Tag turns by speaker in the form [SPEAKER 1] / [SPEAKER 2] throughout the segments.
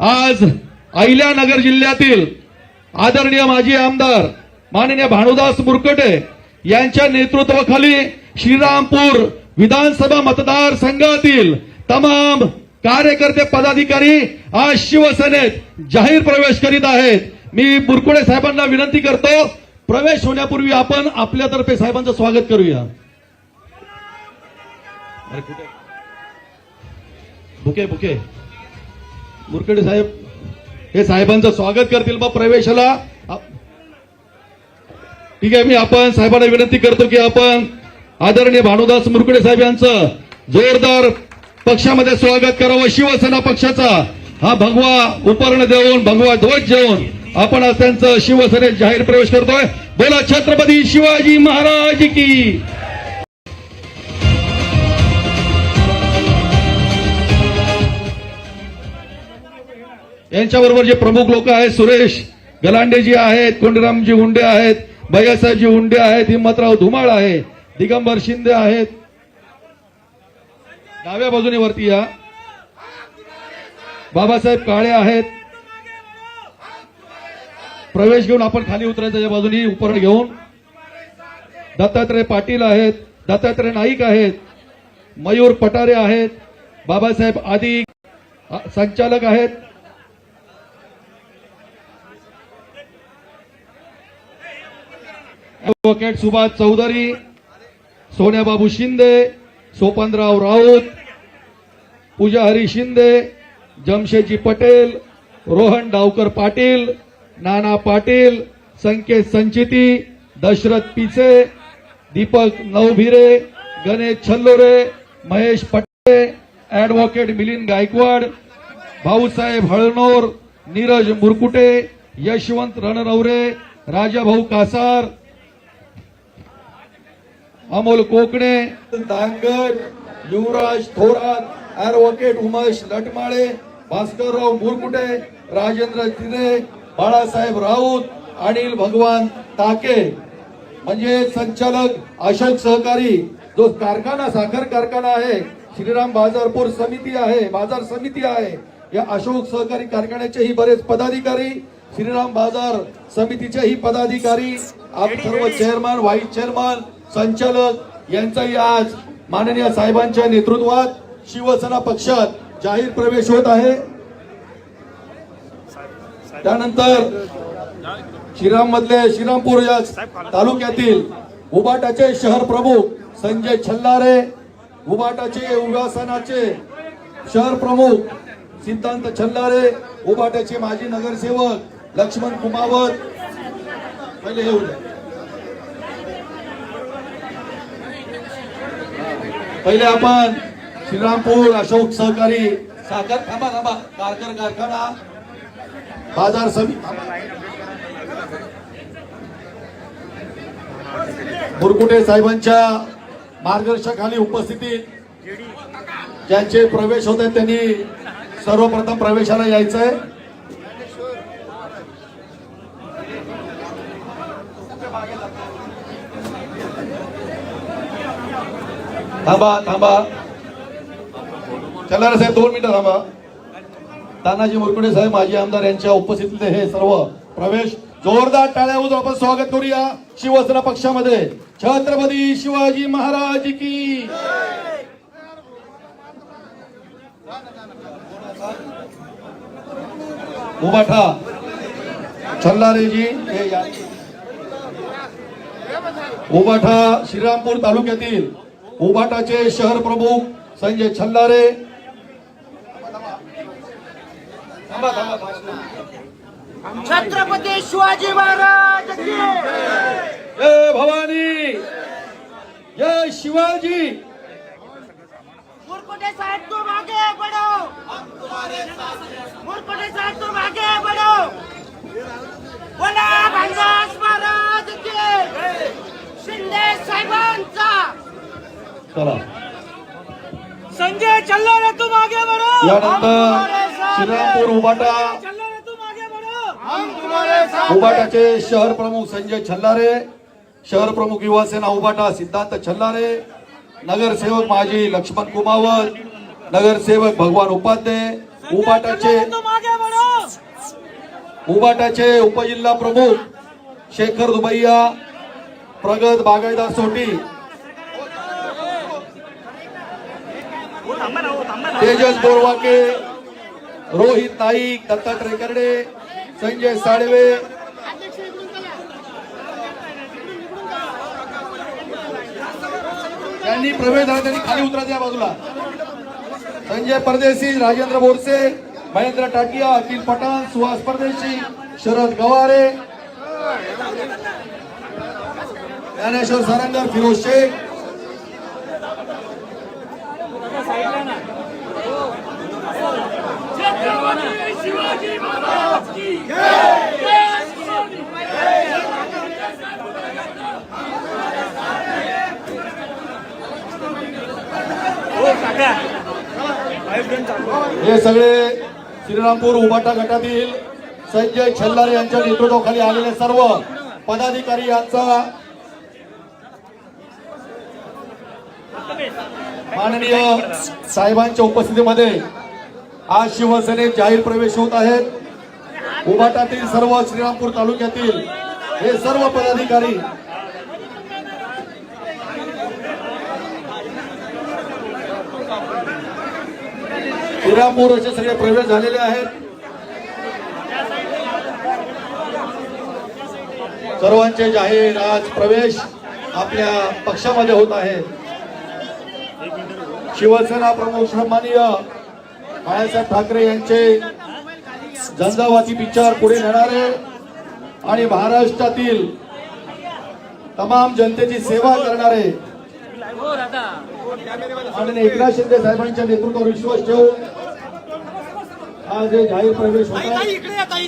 [SPEAKER 1] आज अहिल्यानगर जिल्ह्यातील आदरणीय माजी आमदार माननीय भानुदास मुरकटे यांच्या नेतृत्वाखाली श्रीरामपूर विधानसभा मतदारसंघातील तमाम कार्यकर्ते पदाधिकारी आज शिवसेनेत जाहीर प्रवेश करीत आहेत. मी बुरकुडे साहेबांना विनंती करतो प्रवेश होण्यापूर्वी आपण आपल्यातर्फे साहेबांचं स्वागत करूया. Bouquet bouquet. मुरकडे साहेब हे साहेबांचं स्वागत करतील बा प्रवेशाला. ठीक आहे मी आपण साहेबांना विनंती करतो की आपण आदरणीय भानुदास मुरकडे साहेब यांचं जोरदार पक्षामध्ये स्वागत करावं शिवसेना पक्षाचा. हा भगवा उपर्ण देऊन भगवा ध्वज देऊन आपण आज त्यांचं शिवसेनेत जाहीर प्रवेश करतोय. बोला छत्रपती शिवाजी महाराज की यांच्याबरोबर जे प्रमुख लोक आहेत सुरेश गलांडेजी आहेत कोंडरामजी हुंडे आहेत भैयासाहेबजी हुंडे आहेत हिम्मतराव धुमाळ आहे दिगंबर शिंदे आहेत. डाव्या बाजूने वरती या. बाबासाहेब काळे आहेत. प्रवेश घेऊन आपण खाली उतरायचं या बाजूनी उपरण घेऊन. दत्तात्रय पाटील आहेत दत्तात्रय नाईक आहेत मयूर पटारे आहेत बाबासाहेब आदी संचालक आहेत. Advocate Subhash Chaudhari Sonyababu Shinde Sopanrao Raut Pooja Hari Shinde Jamshedji Patel Rohan Dawkar Patil Nana Patil Sanket Sanchiti Dashrath Pise Deepak Navbhire Ganesh Chhallore Mahesh Pate advocate Milind Gaikwad Bhausaheb Halnor Neeraj Murkute Yashwant Rannaware Rajabhau Kasar Amol Kokane Dangad Yuvraj Thorat advocate Umesh Latmale Bhaskarrao Murkute Rajendra Tire Balasaheb Raut Anil भगवान ताके. म्हणजे संचालक अशोक सहकारी जो कारखाना साखर कारखाना आहे श्रीराम बाजारपूर समिती आहे बाजार समिती आहे या अशोक सहकारी कारखान्याचेही बरेच पदाधिकारी श्रीराम बाजार समितीचेही पदाधिकारी आप सर्व चेअरमन व्हाईस चेअरमन संचालक यांचाही आज माननीय साहेबांच्या नेतृत्वात शिवसेना पक्षात जाहीर प्रवेश होत आहे त्यानंतर श्रीराम मधले श्रीरामपूर या तालुक्यातील उबाटाचे शहर प्रमुख संजय छल्लारे उबाटाचे उगासनाचे शहर प्रमुख सिद्धांत छल्लारे उबाटाचे माजी नगरसेवक लक्ष्मण कुमावत पहिले हे उद्या. पहिले आपण श्रीरामपूर अशोक सहकारी साखर थांबा थांबा. कारकर कारखाना. बाजार समिती. बुरकुटे साहेबांच्या मार्गदर्शकाखाली उपस्थितीत ज्यांचे प्रवेश होते त्यांनी सर्वप्रथम प्रवेशाला यायचंय. थांबा थांबा. चला साहेब दोन मिनिटं थांबा. तानाजी मुरकुडे साहेब माजी आमदार यांच्या उपस्थितीतले हे सर्व प्रवेश जोरदार टाळ्या वाजवून आपण स्वागत करूया शिवसेना पक्षामध्ये. छत्रपती शिवाजी महाराज की उबाठा. छल्लारेजी उभाठा उबाठा श्रीरामपूर तालुक्यातील उबाटाचे शहर प्रमुख संजय छल्लारे.
[SPEAKER 2] छत्रपती शिवाजी महाराज
[SPEAKER 1] जय! भवानी! जय शिवाजी!
[SPEAKER 2] मुरकुटे साहब तुम आगे बढ़ो मुरकुटे साहब तुम आगे बढ़ो बोला भाईदास महाराज की शिंदे साहेबांचा
[SPEAKER 1] चला.
[SPEAKER 2] संजय चल्लारे तुम आगे बढ़ो।
[SPEAKER 1] यानंतर श्रीरामपूर उबाटा। उबाटाचे शहर प्रमुख संजय छल्लारे शहर प्रमुख युवासेना उबाटा सिद्धांत छल्लारे नगरसेवक माजी लक्ष्मण कुमावत नगरसेवक भगवान उपाध्ये उबाटाचे
[SPEAKER 2] तुम आगे बढ़ो।
[SPEAKER 1] उबाटाचे उपजिल्हा प्रमुख शेखर दुबैया प्रगत बागायदार सोटी तेजस बोरवाके रोहित नाईक दत्तात्रय कर्डे संजय साळवे. त्यांनी प्रवेश झाला त्यांनी खाली उतरायचं या बाजूला. संजय परदेशी राजेंद्र बोरसे महेंद्र टाटिया अखिल पठाण सुहास परदेशी शरद गवारे. ज्ञानेश्वर सारंगर फिरोज शेख. हे सगळे श्रीरामपूर उबाटा गटातील संजय छल्लार यांच्या नेतृत्वाखाली आलेले सर्व पदाधिकारी यांचा माननीय साहेबांच्या उपस्थितीमध्ये आज शिवसेनेत जाहीर प्रवेश होत आहेत. उभाटातील सर्व श्रीरामपूर तालुक्यातील हे सर्व पदाधिकारी श्रीरामपूर असे सगळे प्रवेश झालेले आहेत. सर्वांचे जाहीर आज प्रवेश आपल्या पक्षामध्ये होत आहे. शिवसेना प्रमुख सन्माननीय बाळासाहेब ठाकरे यांचे झंझावाती विचार पुढे नेणारे आणि महाराष्ट्रातील तमाम जनतेची सेवा करणारे आणि एकनाथ शिंदे साहेबांच्या नेतृत्वावर विश्वास ठेवून आज हे जाहीर प्रवेश होता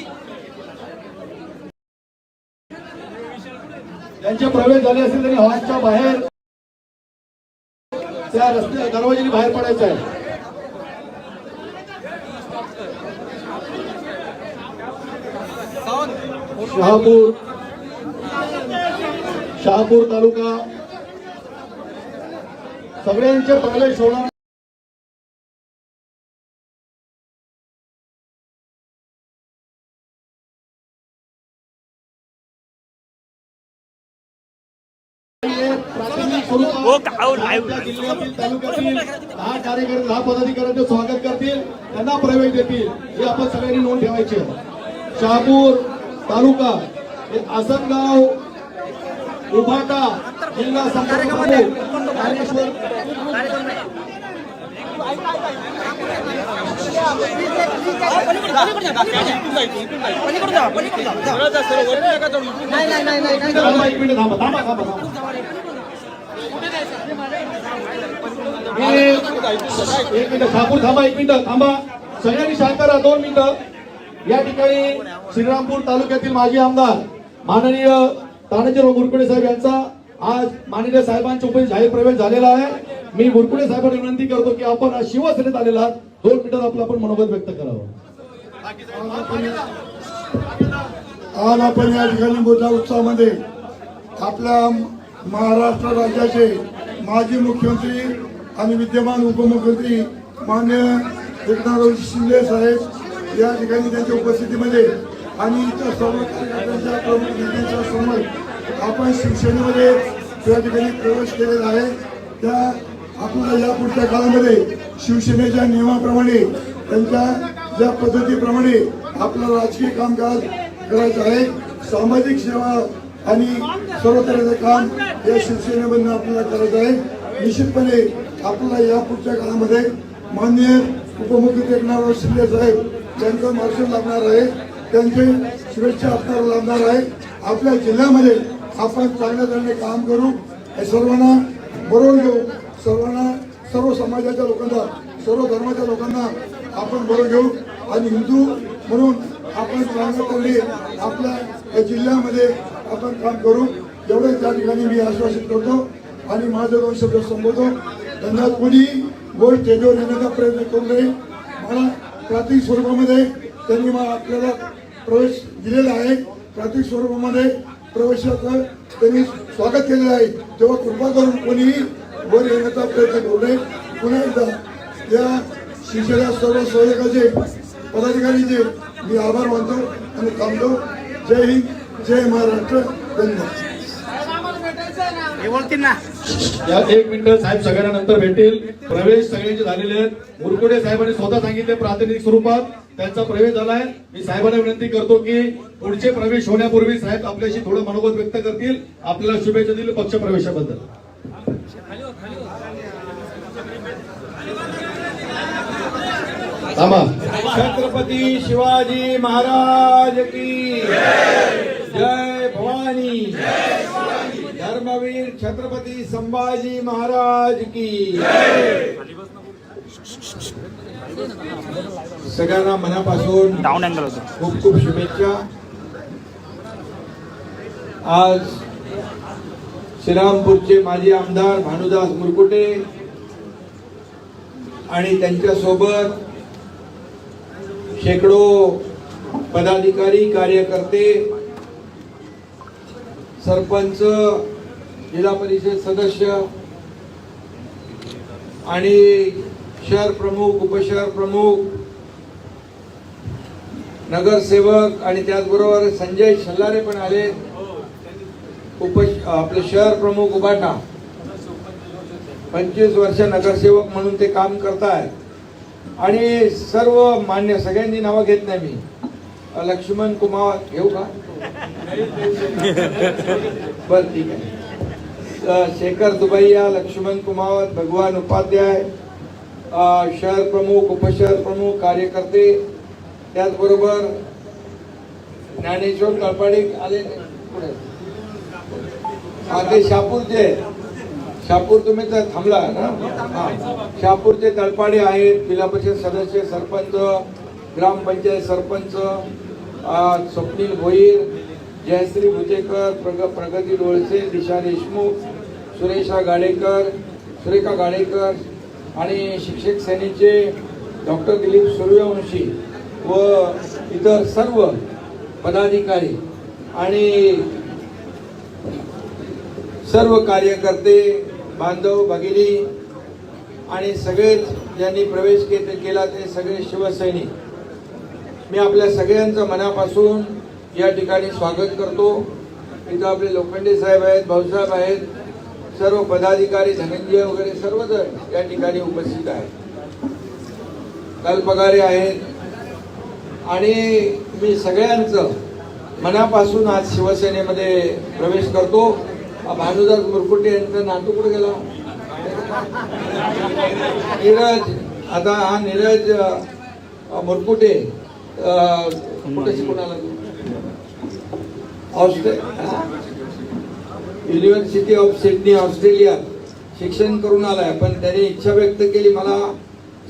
[SPEAKER 1] त्यांचे प्रवेश झाले असतील तरी हॉलच्या बाहेर त्या रस्त्या दरवाजेने बाहेर पडायचं आहे. शहापूर शहापूर तालुका. सगळ्यांचे प्रवेश होणार कार्यकर्ते दहा पदाधिकाऱ्यांचे स्वागत करतील. त्यांना प्रवेश देतील. हे आपण सगळ्यांनी नोंद ठेवायची. आहे. शहापूर तालुका हे आसनगाव उभाटा जिल्हा एक मिनिट थांबा थांबा थांबा थांबा हे- एक मिनिट ठाकूर थांबा एक मिनिट थांबा. सगळ्यांनी शांत राहा दोन मिनिटं. या ठिकाणी श्रीरामपूर तालुक्यातील माजी आमदार माननीय तानाजीराव गुरकुडे साहेब यांचा आज माननीय साहेबांच्या उपस्थित जाहीर प्रवेश झालेला आहे. मी गुरकुडे साहेबांना विनंती करतो की आपण आज शिवसेनेत आलेला आहात. दोन मिनिटात आपलं आपण मनोगत व्यक्त करावं.
[SPEAKER 3] आज आपण या ठिकाणी मोठ्या उत्साहामध्ये आपल्या महाराष्ट्र राज्याचे माजी मुख्यमंत्री आणि विद्यमान उपमुख्यमंत्री मान्य एकनाथ शिंदे साहेब या ठिकाणी त्यांच्या उपस्थितीमध्ये आणि इतर सर्व कार्यकर्त्यांच्या प्रमुख नेत्यांच्या समोर आपण शिवसेनेमध्ये त्या ठिकाणी प्रवेश केलेला आहे. त्या आपल्याला या पुढच्या काळामध्ये शिवसेनेच्या नियमाप्रमाणे त्यांच्या ज्या पद्धतीप्रमाणे आपलं राजकीय कामकाज करायचं आहे. सामाजिक सेवा आणि सर्व तऱ्हेचं काम या शिवसेनेमधून आपल्याला करायचं आहे. निश्चितपणे आपल्याला या पुढच्या काळामध्ये मान्य उपमुख्यमंत्री एकनाथ शिंदे साहेब त्यांचं मार्गदर्शन लाभणार आहे त्यांचे शुभेच्छा आपल्याला लाभणार आहे. आपल्या जिल्ह्यामध्ये आपण चांगल्या तऱ्हेने काम करू. हे सर्वांना बरोबर घेऊ. सर्वांना सर्व समाजाच्या लोकांना सर्व धर्माच्या लोकांना आपण बरोबर घेऊ. आणि हिंदू म्हणून आपण चांगल्या तऱ्हेने आपल्या या जिल्ह्यामध्ये आपण काम करू. एवढे त्या ठिकाणी मी आश्वासित करतो. आणि माझे दोन शब्द संबोधतो त्यांना कोणी गोष्ट स्टेजवर येण्याचा प्रयत्न करू नये. मला प्राथमिक स्वरूपामध्ये त्यांनी मला आपल्याला प्रवेश दिलेला आहे. प्राथमिक स्वरूपामध्ये प्रवेशाचं त्यांनी स्वागत केलेलं आहे. तेव्हा कृपा करून कोणीही वर येण्याचा प्रयत्न करू नये. पुन्हा एकदा या शिवसेना सर्व सहयोगाचे पदाधिकारीचे मी आभार मानतो आणि थांबतो. जय हिंद जय महाराष्ट्र. धन्यवाद.
[SPEAKER 1] या एक मिनिट साहेब सगळ्यांना नंतर भेटेल प्रवेश सगळ्यांचे झालेले आहेत. मुरकुटे साहेबांनी स्वतः सांगितले प्रातिनिधिक स्वरूपात. त्यांचा प्रवेश झालाय. मी साहेबांना विनंती करतो की पुढचे प्रवेश होण्यापूर्वी साहेब आपल्याशी थोडं मनोगत व्यक्त करतील. आपल्याला शुभेच्छा दिली पक्ष प्रवेशाबद्दल.
[SPEAKER 4] छत्रपती शिवाजी महाराज की जय भवानी. धर्मवीर छत्रपती संभाजी महाराज की सगळ्यांना मनापासून
[SPEAKER 5] डाऊन अँगल होतो.
[SPEAKER 4] खूप खूप शुभेच्छा. आज श्रीरामपूरचे माजी आमदार भानुदास मुरकुटे आणि त्यांच्यासोबत शेकडो पदाधिकारी कार्यकर्ते सरपंच जिल्हा परिषद सदस्य आणि शहर प्रमुख उपशहर प्रमुख नगरसेवक आणि त्याचबरोबर संजय शल्लारे पण आले. उप आपले शहर प्रमुख उभाटा पंचवीस वर्ष नगरसेवक म्हणून ते काम करतायत. आणि सर्व मान्य सगळ्यांची नावं घेत नाही मी. लक्ष्मण कुमार घेऊ का? बर ठीक आहे. शेखर दुबैया लक्ष्मण कुमार भगवान उपाध्याय शहर प्रमुख उपशहर प्रमुख कार्यकर्ते त्याचबरोबर ज्ञानेश्वर कळपाडे आले. पुढे. हा ते शापूरचे. शापूर तुम्ही तर थांबला ना? हा. शहापूरचे तळपाडे आहेत जिल्हा परिषद सदस्य सरपंच ग्रामपंचायत सरपंच स्वप्नील भोईर जयश्री भुजेकर प्रग प्रगती डोळसे दिशा देशमुख सुरेशा गाडेकर सुरेखा गाडेकर आणि शिक्षक सेनेचे डॉक्टर दिलीप सूर्यवंशी व इतर सर्व पदाधिकारी आणि सर्व कार्यकर्ते बांधव भगिनी आणि सगळेच ज्यांनी प्रवेश के- केला ते सगळे शिवसैनिक. मी आपल्या सगळ्यांचं मनापासून या ठिकाणी स्वागत करतो. इथं आपले लोखंडे साहेब आहेत भाऊसाहेब आहेत सर्व पदाधिकारी धनंजय वगैरे सर्वजण या ठिकाणी उपस्थित आहेत. कल्पकारी आहेत. आणि मी सगळ्यांचं मनापासून आज शिवसेनेमध्ये प्रवेश करतो. भानुदास मुरकुटे यांचा नातू कुठे गेला? नीरज आता हा नीरज मुरकुटे कुठे शिकून आला युनिव्हर्सिटी ऑफ सिडनी ऑस्ट्रेलिया शिक्षण करून आलाय पण त्याने इच्छा व्यक्त केली मला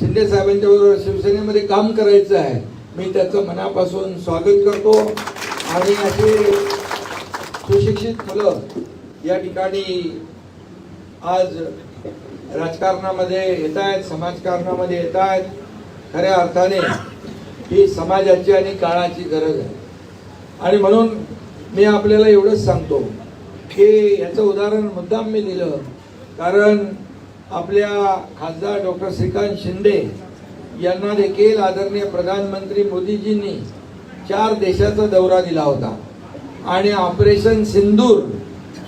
[SPEAKER 4] शिंदे साहेबांच्या बरोबर शिवसेनेमध्ये काम करायचं आहे. मी त्याचं मनापासून स्वागत करतो. आणि असे सुशिक्षित मुलं या ठिकाणी आज राजकारणामध्ये येत आहेत समाजकारणामध्ये येत आहेत. खऱ्या अर्थाने ही समाजाची आणि काळाची गरज आहे. आणि म्हणून मी आपल्याला एवढंच सांगतो हे याचं उदाहरण मुद्दाम मी दिलं. कारण आपल्या खासदार डॉक्टर श्रीकांत शिंदे यांना देखील आदरणीय प्रधानमंत्री मोदीजींनी चार देशाचा दौरा दिला होता. आणि ऑपरेशन सिंदूर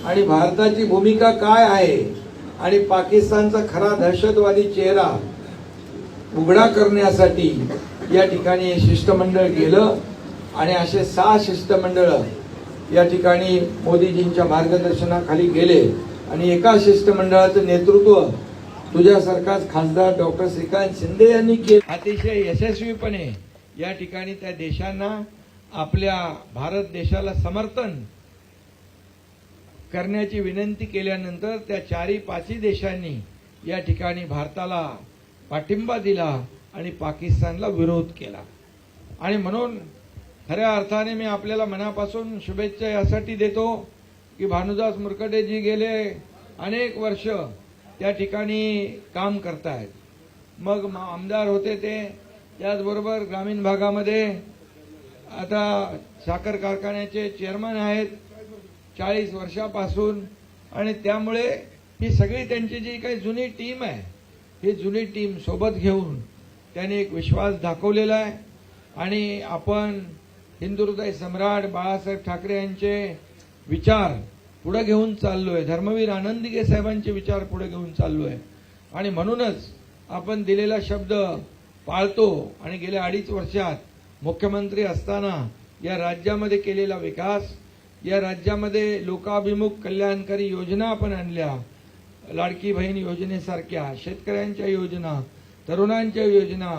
[SPEAKER 4] आणि भारताची भूमिका काय आहे आणि पाकिस्तानचा खरा दहशतवादी चेहरा उघडा करण्यासाठी या ठिकाणी हे शिष्टमंडळ गेलं आणि असे सहा शिष्टमंडळ या ठिकाणी मोदीजींच्या मार्गदर्शनाखाली गेले आणि एका शिष्टमंडळाचं नेतृत्व तुझ्यासारखाच खासदार डॉक्टर श्रीकांत शिंदे यांनी केलं. अतिशय यशस्वीपणे या ठिकाणी त्या देशांना आपल्या भारत देशाला समर्थन करण्याची विनंती केल्यानंतर त्या चारी पाचही देशांनी या ठिकाणी भारताला पाठिंबा दिला आणि पाकिस्तानला विरोध केला. आणि म्हणून खऱ्या अर्थाने मी आपल्याला मनापासून शुभेच्छा यासाठी देतो की भानुदास मुरकटेजी गेले अनेक वर्ष त्या ठिकाणी काम करतायत. मग मा- आमदार होते ते. त्याचबरोबर ग्रामीण भागामध्ये आता साखर कारखान्याचे चेअरमन आहेत चाळीस वर्षापासून. आणि त्यामुळे ही सगळी त्यांची जी काही जुनी टीम आहे ही जुनी टीम सोबत घेऊन त्याने एक विश्वास दाखवलेला आहे. आणि आपण हिंदुहृदय सम्राट बाळासाहेब ठाकरे यांचे विचार पुढे घेऊन चाललो आहे धर्मवीर आनंदिगे साहेबांचे विचार पुढे घेऊन चाललो आहे आणि म्हणूनच आपण दिलेला शब्द पाळतो आणि गेल्या अडीच वर्षात मुख्यमंत्री असताना या राज्यामध्ये केलेला विकास या राज्यामध्ये लोकाभिमुख कल्याणकारी योजना आपण आणल्या. लाडकी बहीण योजनेसारख्या शेतकऱ्यांच्या योजना तरुणांच्या योजना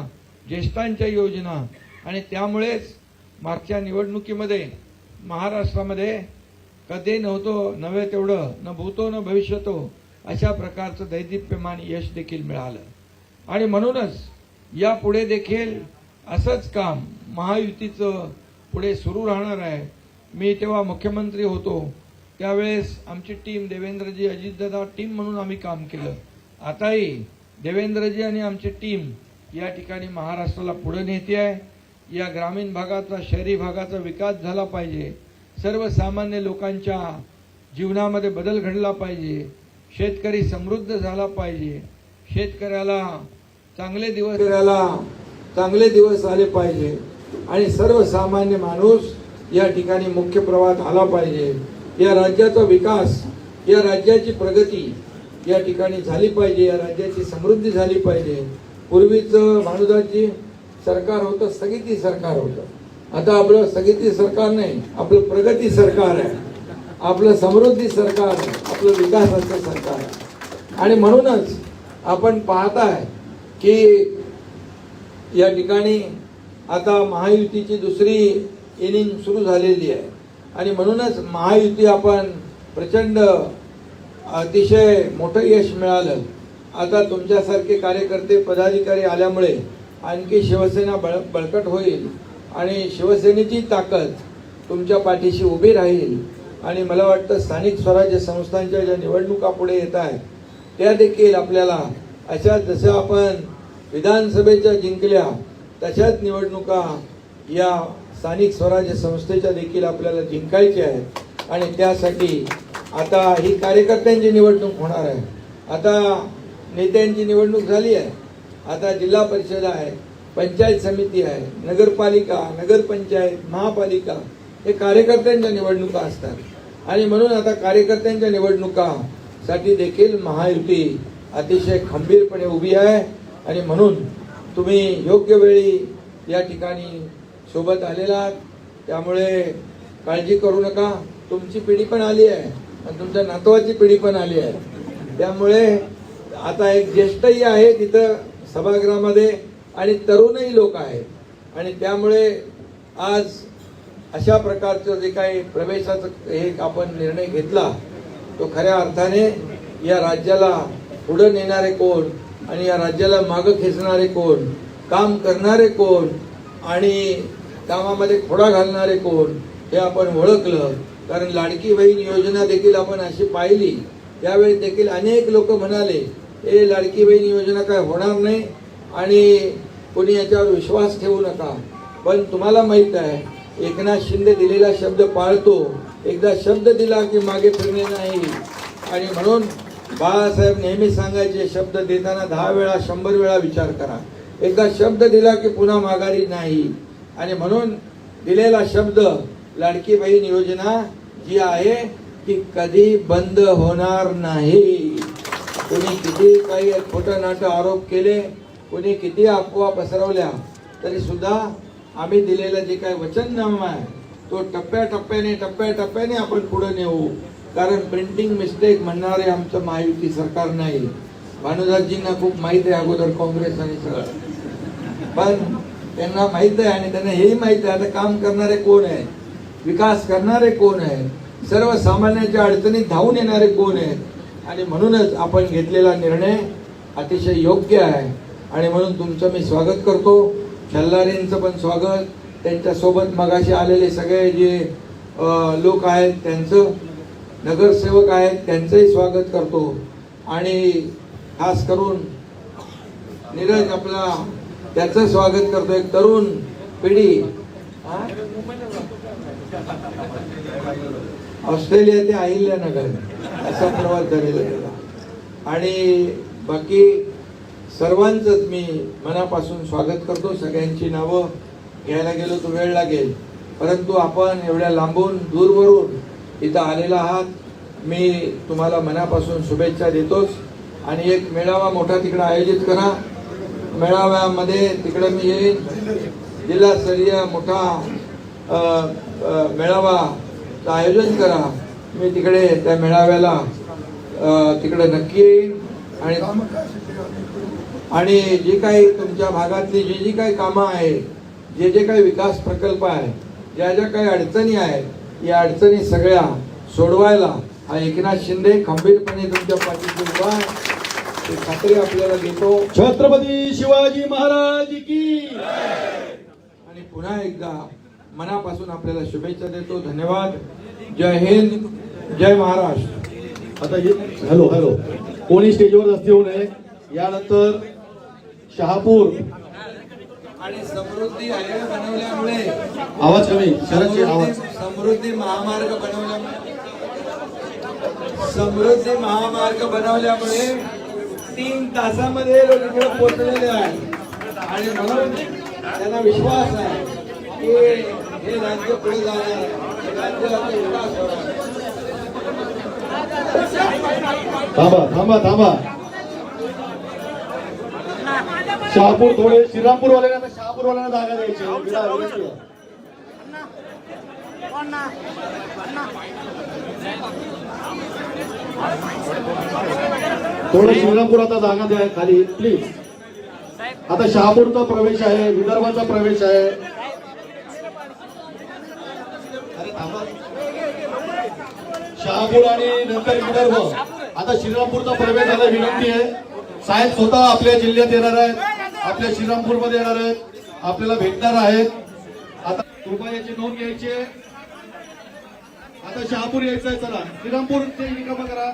[SPEAKER 4] ज्येष्ठांच्या योजना आणि त्यामुळेच मागच्या निवडणुकीमध्ये महाराष्ट्रामध्ये कधी नव्हतो नव्हे तेवढं न भूतो न भविष्यतो अशा प्रकारचं दैदिप्यमान यश देखील मिळालं. आणि म्हणूनच यापुढे देखील असंच काम महायुतीचं पुढे सुरू राहणार आहे. मी तेव्हा मुख्यमंत्री होतो त्यावेळेस आमची टीम देवेंद्रजी अजितदादा टीम म्हणून आम्ही काम केलं. आताही देवेंद्रजी आणि आमची टीम या ठिकाणी महाराष्ट्राला पुढे नेते आहे. या ग्रामीण भागाचा शहरी भागाचा विकास झाला पाहिजे. सर्वसामान्य लोकांच्या जीवनामध्ये बदल घडला पाहिजे. शेतकरी समृद्ध झाला पाहिजे. शेतकऱ्याला चांगले दिवस चांगले दिवस आले पाहिजे. आणि सर्वसामान्य माणूस या ठिकाणी मुख्य प्रवाहात आला पाहिजे. या राज्याचा विकास या राज्याची प्रगती या ठिकाणी झाली पाहिजे. या राज्याची समृद्धी झाली पाहिजे. पूर्वीचं भानुदासजी सरकार होतं स्थगिती सरकार होतं. आता आपलं स्थगिती सरकार नाही आपलं प्रगती सरकार आहे. आपलं समृद्धी सरकार आहे आपलं विकासाचं सरकार आहे. आणि म्हणूनच आपण पाहताय की या ठिकाणी आता महायुतीची दुसरी इनिंग सुरू झालेली आहे. आणि म्हणूनच महायुती आपण प्रचंड अतिशय मोठं यश मिळालं. आता तुमच्यासारखे कार्यकर्ते पदाधिकारी आल्यामुळे आणखी शिवसेना बळ बळकट होईल आणि शिवसेनेची ताकद तुमच्या पाठीशी उभी राहील. आणि मला वाटतं स्थानिक स्वराज्य संस्थांच्या ज्या निवडणुका पुढे येत आहेत त्या देखील आपल्याला अशा जसं आपण विधानसभेच्या जिंकल्या तशाच निवडणुका या स्थानिक स्वराज्य संस्थेच्या देखील आपल्याला जिंकायच्या आहेत. आणि त्यासाठी आता ही कार्यकर्त्यांची निवडणूक होणार आहे. आता नेत्यांची निवडणूक झाली आहे. आता जिल्हा परिषद आहे पंचायत समिती आहे नगरपालिका नगरपंचायत महापालिका हे कार्यकर्त्यांच्या निवडणुका असतात. आणि म्हणून आता कार्यकर्त्यांच्या निवडणुकासाठी देखील महायुती अतिशय खंबीरपणे उभी आहे. आणि म्हणून तुम्ही योग्य वेळी या ठिकाणी सोबत आलेला आहात. त्यामुळे काळजी करू नका. तुमची पिढी पण आली आहे आणि तुमच्या नातवाची पिढी पण आली आहे. त्यामुळे आता एक ज्येष्ठही आहे तिथं सभागृहामध्ये आणि तरुणही लोक आहेत. आणि त्यामुळे आज अशा प्रकारचं जे काही प्रवेशाचं हे आपण निर्णय घेतला तो खऱ्या अर्थाने या राज्याला पुढं नेणारे कोण आणि या राज्याला मागं खेचणारे कोण काम करणारे कोण आणि कामामध्ये खोडा घालणारे कोण हे आपण ओळखलं. कारण लाडकी बहीण योजना देखील आपण अशी पाहिली. त्यावेळी देखील अनेक लोक म्हणाले हे लाडकी बहीण योजना काय होणार नाही आणि कोणी याच्यावर विश्वास ठेवू नका. पण तुम्हाला माहीत आहे एकनाथ शिंदे दिलेला शब्द पाळतो. एकदा शब्द दिला की मागे फिरणे नाही. आणि म्हणून बाळासाहेब नेहमी सांगायचे शब्द देताना दहा वेळा शंभर वेळा विचार करा. एकदा शब्द दिला की पुन्हा माघारी नाही. आणि म्हणून दिलेला शब्द लाडकी बहीण योजना जी आहे ती कधी बंद होणार नाही. कोणी किती काही खोटं नाटं आरोप केले कोणी किती अफवा पसरवल्या तरी सुद्धा आम्ही दिलेलं जे काही वचननामा आहे तो टप्प्याटप्प्याने टप्प्याटप्प्याने आपण पुढे नेऊ. कारण प्रिंटिंग मिस्टेक म्हणणारे आमचं महायुती सरकार नाही. भानुदासजींना खूप माहीत आहे अगोदर काँग्रेस आणि सगळं पण त्यांना माहीत आहे आणि त्यांना हेही माहीत आहे आता काम करणारे कोण आहे? विकास करणारे कोण आहे? सर्वसामान्यांच्या अडचणीत धावून येणारे कोण आहेत आणि म्हणूनच आपण घेतलेला निर्णय अतिशय योग्य आहे. आणि म्हणून तुमचं मी स्वागत करतो. खल्लारींचं पण स्वागत. त्यांच्यासोबत मगाशी आलेले सगळे जे लोक आहेत त्यांचं नगरसेवक आहेत त्यांचंही स्वागत करतो. आणि खास करून नीरज आपला त्याचं स्वागत करतो. एक तरुण पिढी. ऑस्ट्रेलिया ते अहिल्यानगर. असा प्रवास झालेला गेला आणि बाकी सर्वांचंच मी मनापासून स्वागत करतो. सगळ्यांची नावं घ्यायला गेलो तो वेळ लागेल. परंतु आपण एवढ्या लांबून दूरवरून इथं आलेला आहात. मी तुम्हाला मनापासून शुभेच्छा देतोच. आणि एक मेळावा मोठा तिकडे आयोजित करा. मेळाव्यामध्ये तिकडं मी येईन. जिल्हास्तरीय मोठा अ, मेळावा आयोजन करा. मी तिकडे त्या मेळाव्याला तिकडे नक्की येईन आणि
[SPEAKER 3] ते
[SPEAKER 4] आणि जी काही तुमच्या भागातली जी जी काही कामं आहे जे जे काही विकास प्रकल्प आहे ज्या ज्या काही अडचणी आहेत या अडचणी सगळ्या सोडवायला हा एकनाथ शिंदे खंबीरपणे तुमच्या पाठीशी उभा ही खात्री आपल्याला देतो.
[SPEAKER 1] छत्रपती शिवाजी महाराज की
[SPEAKER 4] आणि पुन्हा एकदा मनापासून आपल्याला शुभेच्छा देतो. धन्यवाद. जय हिंद. जय महाराष्ट्र
[SPEAKER 1] आता हॅलो हॅलो कोणी स्टेजवर जास्त येऊ नये. यानंतर शहापूर.
[SPEAKER 4] आणि समृद्धी हायवे बनवल्यामुळे
[SPEAKER 1] आवाज कमी. शरदची आवाज.
[SPEAKER 4] समृद्धी महामार्ग बनवल्यामुळे समृद्धी महामार्ग बनवल्यामुळे तीन तासामध्ये लोक इकडे पोहोचलेले आहेत. आणि म्हणून त्यांना विश्वास आहे की हे राज्य पुढे जाणार आहे. राज्याचा विकास होणार आहे.
[SPEAKER 1] थांबा थांबा थांबा. शहापूर थोडे श्रीरामपूर वाल्यांना शहापूर वाल्यांना जागा द्यायची थोडं श्रीरामपूर आता जागा द्या खाली प्लीज आता शहापूरचा प्रवेश आहे विदर्भाचा प्रवेश आहे अरे थांबा. शहापूर आणि नंतर विदर्भ हो. आता श्रीरामपूरचा प्रवेश झाला विनंती आहे. साहेब स्वतः आपल्या जिल्ह्यात येणार आहेत. आपल्या श्रीरामपूरमध्ये येणार आहेत. आपल्याला भेटणार आहेत. आता कृपयाची नोंद घ्यायची आहे. आता शहापूर यायचं आहे चला. श्रीरामपूर निकामा करा.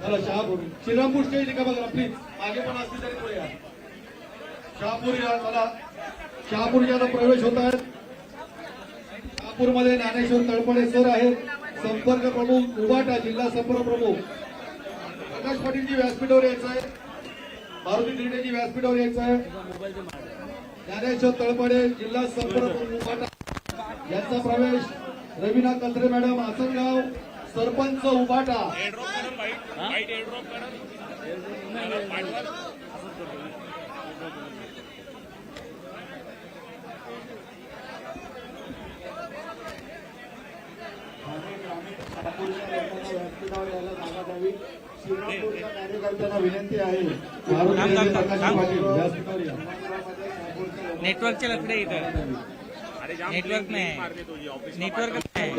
[SPEAKER 1] चला शहापूर श्रीरामपूर स्टेज रिकामा बघा प्लीज मागे पण असतील तरी पुढे या. शहापूर या चला. शहापूरच्या आता प्रवेश होत आहेत. शहापूरमध्ये ज्ञानेश्वर तळपडे सर आहेत. संपर्क प्रमुख उबाटा जिल्हा संपर्क प्रमुख. प्रकाश पाटीलजी व्यासपीठावर यायचं आहे. मारुती दिंडेजी व्यासपीठावर यायचं आहे. ज्ञानेश्वर तळपडे जिल्हा संपर्क प्रमुख उबाटा. यांचा प्रवेश. रवीना कत्रे मॅडम आसनगाव. सरपंच उबाटा कार्यकर्त्यांना विनंती आहे मारुती दिंडे, प्रकाश पाटील व्यासपीठावर या.
[SPEAKER 5] नेटवर्कचे लफडे इथं नेटवर्क नाही नेटवर्क नाही.